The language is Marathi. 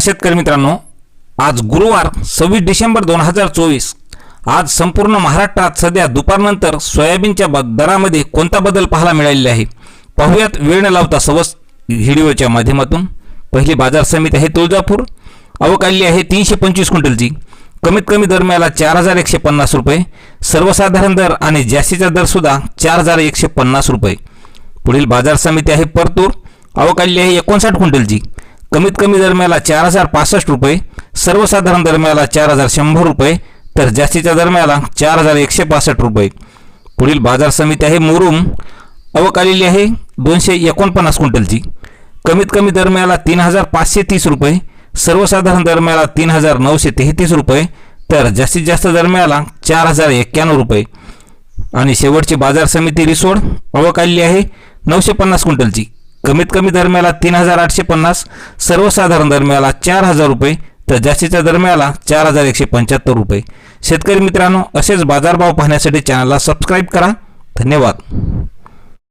शेतकरी मित्रांनो आज गुरुवार सव्वीस डिसेंबर दोन हजार चोवीस. आज संपूर्ण महाराष्ट्रात सध्या दुपारनंतर सोयाबीनच्या दरामध्ये कोणता बदल पाहायला मिळालेला आहे? पाहुयात वेळ न लावता सवस व्हिडिओच्या माध्यमातून. पहिली बाजार समिती आहे तुळजापूर. आवक आहे तीनशे पंचवीस क्विंटलची. कमीत कमी दर मिळाला चार हजार एकशे पन्नास रुपये. सर्वसाधारण दर आणि जास्तीचा दरसुद्धा चार हजार एकशे पन्नास रुपये. पुढील बाजार समिती आहे परतूर. आवक आहे एकोणसाठ क्विंटलची. कमीत कमी दरम्याला चार हजार पासष्ट रुपये सर्वसाधारण दरम्याला चार हजार शंभर रुपये तर जास्तीच्या दरम्याला चार हजार एकशे पासष्ट रुपये. पुढील बाजार समिती आहे मुरुम. अवकालेली आलेली आहे दोनशे एकोणपन्नास क्विंटलची. कमीत कमी दरम्याला तीन हजार पाचशे तीस रुपये सर्वसाधारण दरम्याला तीन हजार नऊशे तेहतीस रुपये तर जास्तीत जास्त दरम्याला चार हजार एक्क्याण्णव रुपये. आणि शेवटची बाजार समिती रिसोड. अवकालेली आलेली आहे नऊशे पन्नास क्विंटलची. कमीत कमी दर मिळाला तीन हजार आठशे पन्नास सर्वसाधारण दर मिळाला चार हजार रुपये तर जास्तीचा दर मिळाला चार हजार एकशे पंच्याहत्तर रुपये. शेतकरी मित्रांनो असेच बाजारभाव पाहण्यासाठी चॅनलला सबस्क्राईब करा. धन्यवाद.